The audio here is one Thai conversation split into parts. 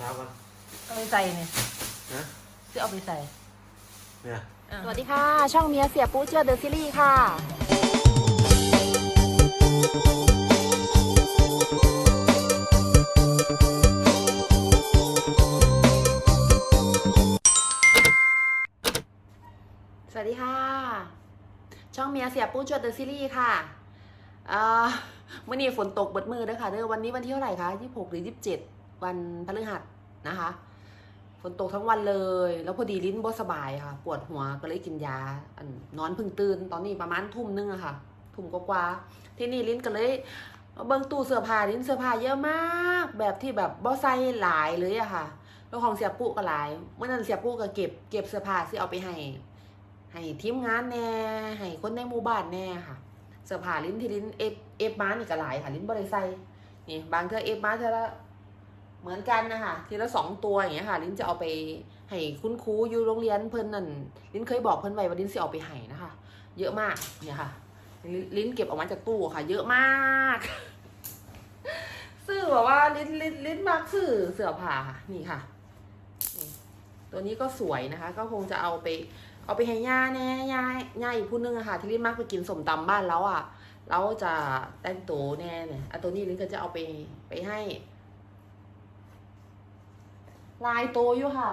ครับมันเอาไปใส่เนี่ยนะจะเอาไปใส่เนี่ยอะสวัสดีค่ะ ช่องเมียเสียปูเชื่อเดอะซีรีส์ค่ะ สวัสดีค่ะ ช่องเมียเสียปูเชื่อเดอะซีรีส์ค่ะเอ่อมื่อนี้ฝนตกเบิดมือเด้อค่ะเด้อวันนี้วันที่เท่าไหร่คะ26หรือ27 วันพฤหัสนะคะ ฝนตกทั้งวันเลย แล้วพอดีลิ้นบ่สบายค่ะ ปวดหัวก็เลยกินยาอันนอนเพึ่งตื่นตอนนี้ประมาณทุ่มนึงอะค่ะ ทุ่มกว่าๆที่นี่ลิ้นก็เลยเบิ่งตู้เสื้อผ้าลิ้นเสื้อผ้าเยอะมาก แบบที่แบบบ่ใส่หลายเลยอะค่ะแล้วของเสียปุ๊ก็หลายเมื่อนั้นเสียปุ๊ก็เก็บเก็บเสื้อผ้าสิเอาไปให้ ให้ทีมงานแน่ให้คนในหมู่บ้านแน่ค่ะเสื้อผ้าลิ้นที่ลิ้นเอฟเอฟมานี่ก็หลายค่ะลิ้นบ่ได้ใส่นี่บางเธอเอฟมาเธอละ เหมือนกันนะคะทีละสองตัวอย่างเงี้ยค่ะ ลิ้นจะเอาไปให้คุณครูอยู่โรงเรียนเพิ่นนั่นลิ้นเคยบอกเพิ่นไว้ว่าลิ้นสิเอาไปให้นะคะ เยอะมากเนี่ยค่ะ ลิ้นเก็บออกมาจากตู้ค่ะ เยอะมากซื้อแบบว่าลิ้นลิ้นลิ้นมากซื้อเสื้อผ้าค่ะนี่ค่ะตัวนี้ก็สวยนะคะ ก็คงจะเอาไป เอาไปให้ย่าแน่ย่าย่าอีกผู้นึงอะค่ะ ที่ลิ้นมักไปกินสมตำบ้านแล้วอะแล้วจะแต่งตัวแน่เนี่ยอะตัวนี้ลิ้นก็จะเอาไปไปให้ ลายโตอยู่ค่ะ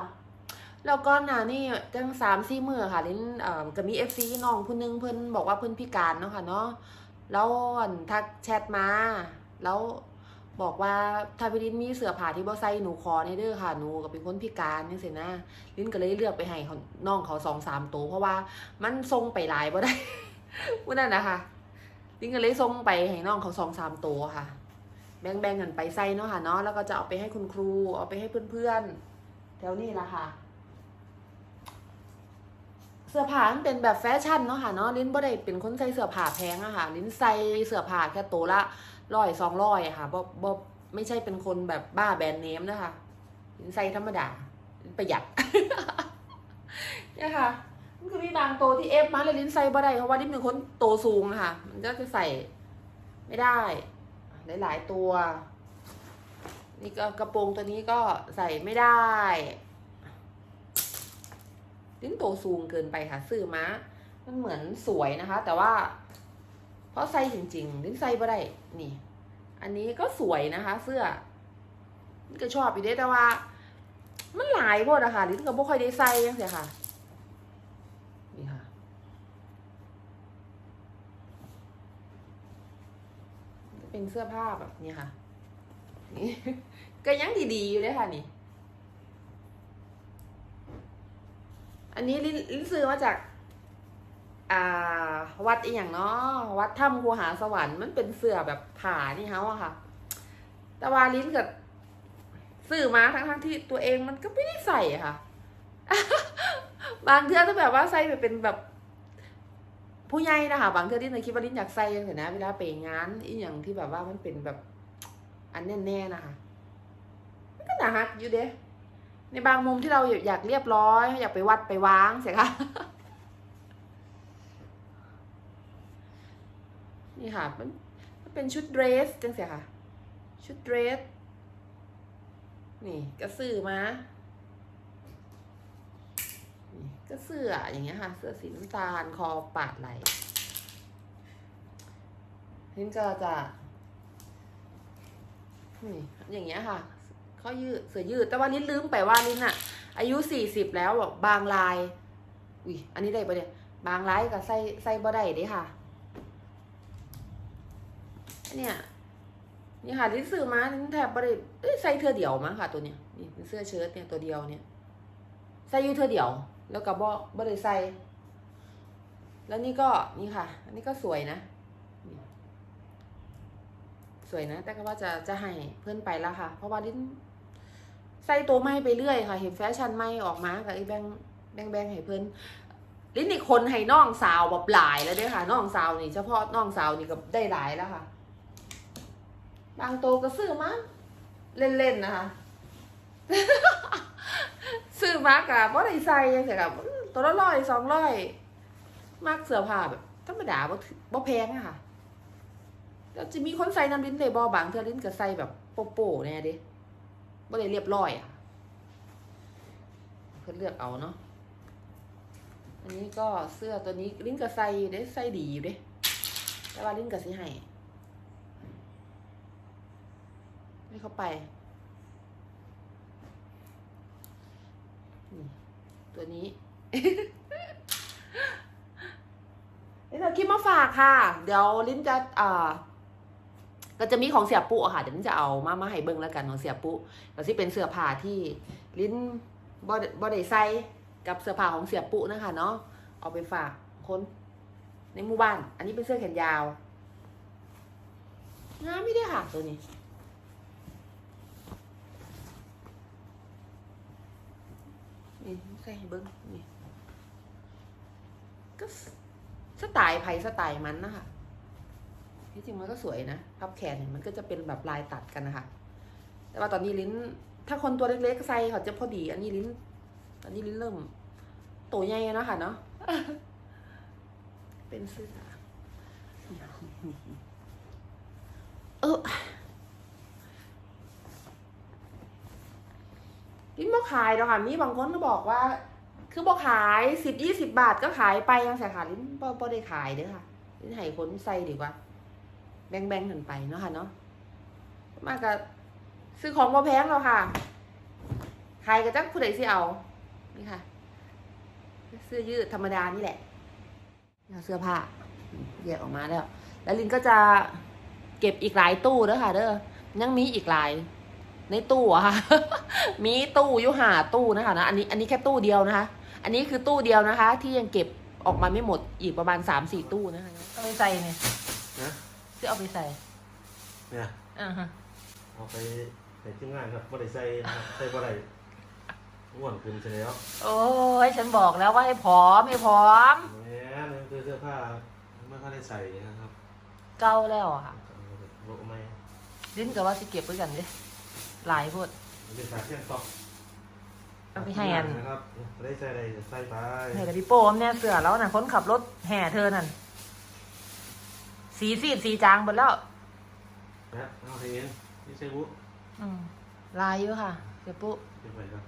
แล้วก็นะนี่จังสามสี่มือค่ะลิ้นเอ่อก็มีเอฟซีน้องผู้หนึงเพิ่นบอกว่าเพิ่นพิการเนาะค่ะเนาะแล้วทักแชทมา แล้วบอกว่าถ้าพี่ลิ้นมีเสื้อผ้าที่บ่ใส่หนูขอในเด้อค่ะหนูก็เป็นคนพิการนี่สินะลิ้นก็เลยเลือกไปให้น้องเขาสองสามตัวเพราะว่ามันทรงไปหลายบ่ได้วันนั้นนะคะลิ้นก็เลยส่งไปให้น้องเขาสองสามตัวค่ะ แบ่งๆกันไปใส่เนาะค่ะเนาะแล้วก็จะเอาไปให้คุณครู เอาไปให้เพื่อนๆแถวนี้ละค่ะ เสื้อผ้ามันเป็นแบบแฟชั่นเนาะค่ะเนาะลิ้นบ่ได้เป็นคนใส่เสื้อผ้าแพงอะค่ะ ลิ้นใส่เสื้อผ้าแค่ตัวละร้อยสองร้อยอะค่ะบ่บ่ไม่ใช่เป็นคนแบบบ้าแบรนด์เนมนะคะลิ้นใส่ธรรมดาประหยัดเนี่ยค่ะมันคือมีบางตัวที่เอฟมาเลยลิ้นใส่บ่ได้เพราะว่าลิ้นเป็นคนโตวสูงอะค่ะ มันก็จะใส่ไม่ได้ หลาย ๆ ตัว นี่ก็กระโปรงตัวนี้ก็ใส่ไม่ได้ ลิ้นโตสูงเกินไปค่ะซื้อมามันเหมือนสวยนะคะ แต่ว่า เพราะใส่จริงๆลิ้นใส่บ่ได้ นี่ อันนี้ก็สวยนะคะ เสื้อก็ชอบอยู่เด้แต่ว่า มันหลายโพดอะคะลิ้นก็บ่ค่อยได้ใส่ยังเสียค่ะ นี่ค่ะ เป็นเสื้อผ้าแบบนี้ค่ะ นี่ก็ยังดีๆอยู่เลยค่ะนี่ อันนี้ลิ้นซื้อมาจากวัดอีกอย่างเนาะวัดถ้ำคูหาสวรรค์มันเป็นเสื้อแบบผ่านี่เขาอะค่ะ แต่ว่าลิ้นกับซื้อมาทั้งทั้งๆที่ตัวเองมันก็ไม่ได้ใส่ค่ะ บางเทื่อถ้าแบบว่าใส่ไปเป็นแบบ ผู้ใหญ่นะคะบางเทื่อที่ในคิดว่าลิ้นอยากใส่ยังไงนะเวลาไปงานอีอย่างที่แบบว่ามันเป็นแบบ อันแน่ๆนะคะมันก็หนาฮักอยู่เด้ในบางมุมที่เราอยากเรียบร้อย อยากไปวัดไปวางเสียค่ะนี่ค่ะมันมันเป็นชุดเดรสจังเสียค่ะ ชุดเดรส นี่ก็ซื้อมานี่ ก็เสื้ออย่างเงี้ยค่ะ เสื้อสีน้ำตาลคอปาดไหลนี่ก็จะนี่อย่างเงี้ยค่ะเขายืดเสื้อยืด แต่ว่าลิ้นลืมไปว่าลิ้นอะอายุสี่สิบแล้วบบบางลายอุ้ยอันนี้ได้ปะเนี่ยบางลายก็ใส่ใส่บ่ได้เด้ค่ะเนี่ยนี่ค่ะลิ้นซื้อมาลิ้นแทบบ่ได้เอ้ยใส่เธอเดียวมั้งค่ะ ตัวเนี้ยนี่เป็นเสื้อเชิ้ตเนี่ยตัวเดียวเนี่ยใส่อยู่เธอเดียว แล้วก็บ่บ่ได้ใส่แล้วนี่ก็นี่ค่ะ อันนี้ก็สวยนะ สวยนะ แต่ก็ว่าจะจะให้เพื่อนไปแล้วค่ะ เพราะว่าลิ้นใส่ตัวไม่ไปเรื่อยค่ะ เห็นแฟชั่นไม่ออกมาก็ไอ้แบงแบงแบงให้เพื่อนลิ้นอีกคนให้น้องสาวแบบหลายแล้วด้อค่ะน้องสาวนี่เฉพาะน้องสาวนี่ก็ได้หลายแล้วค่ะ บางตัวก็ซื้อมาเล่นๆนะคะ ซื้อมากอะบ่ได้ใส่จังซี่ค่ะตัวละร้อยสองร้อยมักเสื้อผ้าแบบธรรมดาบ่บ่แพงอะค่ะแล้วจะมีคนใส่น้ำลิ้นได้บ่บางเทื่อลิ้นก็ใส่แบบโป๊ะๆแน่เด้บ่ได้เรียบร้อยอะเพื่อเลือกเอาเนาะอันนี้ก็เสื้อตัวนี้ลิ้นกับใส่อยู่เด้ใส่ดีอยู่เด้แต่ว่าลิ้นกับสีให้ให้เข้าไป ตัวนี้นี่เราคิดมาฝากค่ะ เดี๋ยวลิ้นจะอ่าก็จะมีของเสียปุ๊ค่ะ เดี๋ยวลิ้นจะเอามามาให้เบิ่งแล้วกันของเสียปุ๊ก็ที่เป็นเสื้อผ้าที่ลิ้นบ่ได้บ่ได้ใส่กับเสื้อผ้าของเสียปุ๊นะคะเนาะ เอาไปฝากคนในหมู่บ้าน อันนี้เป็นเสื้อแขนยาวงามไม่ได้ค่ะตัวนี้ นี่ ใส่ให้เบิ้งนี่ก็สไตล์ไผ่สไตล์มันนะคะที่จริงมันก็สวยนะพับแขนเนี่ยมันก็จะเป็นแบบลายตัดกันนะคะ แต่ว่าตอนนี้ลิ้น ถ้าคนตัวเล็กๆใส่เขาจะพอดี อันนี้ลิ้น ตอนนี้ลิ้นเริ่มโตใหญ่แล้วนะคะเนาะเป็นเสื้อเออ ลิ้นบ่ขายแล้วค่ะ มีบางคนก็บอกว่า คือบ่ขายสิบยี่สิบบาทก็ขายไปยังสาขาลิ้นบ่บ่ได้ขายเด้อค่ะลิ้นให้คนใส่ดีกว่า แบ่งแบ่งกันไปเนาะค่ะเนาะมากกับซื้อของบ่แพงแล้วค่ะ ขายกับจักผู้ใดสิเอา นี่ค่ะเสื้อยืดธรรมดานี่แหละเอาเสื้อผ้าแยกออกมาแล้ว แล้วลินก็จะเก็บอีกหลายตู้เด้อค่ะ เด้อยังมีอีกหลาย ในตู้อะค่ะมีตู้อยู่หาตู้นะคะนะอันนี้อันนี้แค่ตู้เดียวนะคะ อันนี้คือตู้เดียวนะคะ ที่ยังเก็บออกมาไม่หมดอีกประมาณสามสี่ตู้นะคะเอาไปใส่เนี่ยนะซื้อเอาไปใส่เนี่ยอ่าฮะเอาไปในที่งานครับบ่ได้ใส่นะครับใส่บ่ได้อ้วนขึ้นใช่แล้ว โอ้ยฉันบอกแล้วว่าให้ผอมให้ผอมแหมนี่คือเสื้อผ้าไม่ค่อยได้ใส่นะครับ เก่าแล้วอะค่ะโลกไม่ลิ้นกับว่าสิเก็บไว้กันดิ หลายพูดเป็นสายเส้นต็อกเอาไปให้อันนะครับบ่ได้ใส่อะไรใส่ไปให้แต่พี่โป้มเนี่ยเสือแล้วน่ะคนขับรถแห่เธอนั่นสีซีดสีจางหมดแล้วนะเอาให้เองนี่ใช่บุอืมลายอยู่ค่ะเสียปุ๊เป็นไปครับ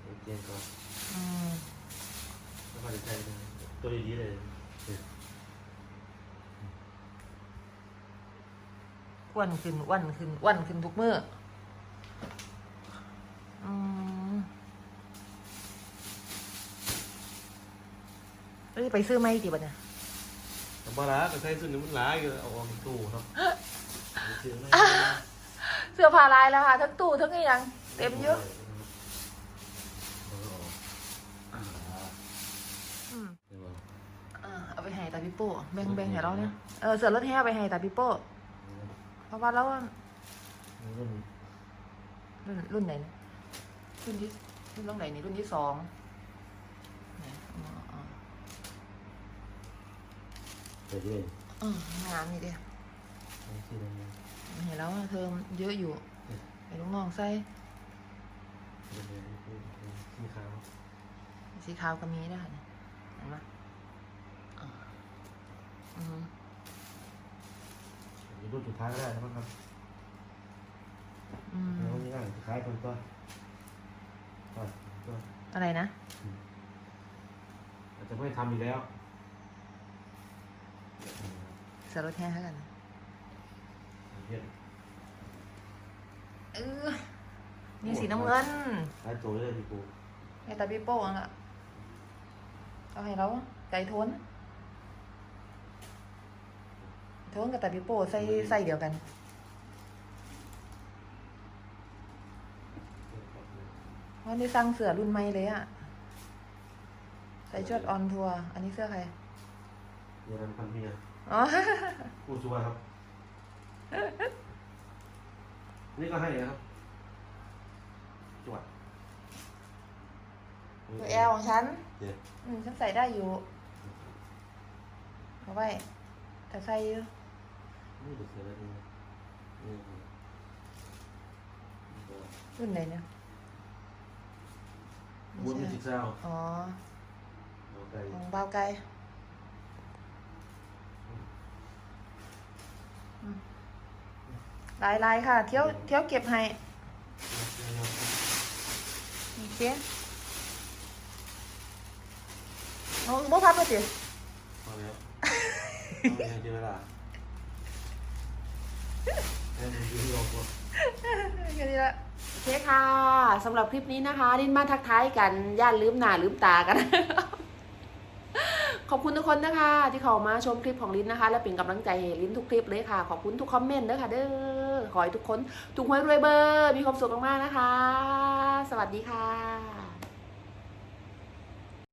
เอาเกมก่อนอืมไม่ค่อยได้ใส่เลยตัวดีๆเลยอ้วนขึ้นอ้วนขึ้นอ้วนขึ้นทุกมื้ออื เอ้ยไปซื้อไหมกี่บาทเนี่ยแต่บ่ละแต่ใส่สุดนี้มันหลายอยู่เอาออกจากตู้ครับเอาเสื้อไม่เสื้อผ้าลายแล้วค่ะ ทั้งตู้ทั้งอีหยังเต็มเยอะเอาออกอืมเดี๋ยวเอาอ่าเอาไปให้ตาพี่โป้แบ่งแบ่งให้เราเนี่ยเออเสือรถแห่ไปให้ตาพี่โป้เพราะว่าแล้วรุ่นรุ่นรุ่นไหนเนี่ยรุ่นที่รุ่นรุ่นไหนนี่รุ่นที่สองไหนอ๋ออ๋อ ไปเรื่อยอืมงามนี่เดียวเอาที่ตรงนี้เห็นแล้วว่าเธอเยอะอยู่ไอ้ลูกน้องใส่เรื่อยๆที่ขาวสีขาวก็มีได้ค่ะเนี่ยเห็นไหมอ่าอืมมีรุ่นสุดท้ายก็ได้นะครับอืมแล้วนี่ง่ายสุดท้ายคนก็ก็ก็อะไรนะอาจจะไม่ทำอีกแล้วเสือรถแห่เท่ากันนะเย็นเออนี่สีน้ำเงินท้ายตัวเลยพี่ปูไอ้ตาพี่โป้งอะเอาให้เราไก่โทนโทนกับตาพี่โป้ใส่ใส่เดียวกันวันนี้สั่งเสือรุ่นใหม่เลยอะใส่ชุดออนทัวร์อันนี้เสื้อใครเยอรมันพันเมีย อ๋อผู้ชัวครับ นี่ก็ให้นะครับจวดตัวแอลของฉันเดี๋ยวอืม ฉันใส่ได้อยู่เอาไว้แต่ใส่อยู่นี่ดูเสือแล้วดีนะนี่ก็รุ่นไหนเนี่ยบุญมิสิกซาวอ๋อโอเคของบ่าวไก่อื หลายลายค่ะ เที่ยวเที่ยวเก็บให้โอเคเอาบ่พับเลยสิพอแล้วเอาเดี๋เวลาแค่นี้ละ โอเคค่ะสำหรับคลิปนี้นะคะ ดินมาทักทายกัน ย่านลืมหน้าลืมตากัน ขอบคุณทุกคนนะคะ ที่เข้ามาชมคลิปของลินนะคะ และเป็นกำลังใจให้ลินทุกคลิปเลยค่ะ ขอบคุณทุกคอมเมนต์นะคะเด้อขอให้ทุกคนถูกหวยรวยเบอร์ มีความสุขมากๆนะคะ สวัสดีค่ะ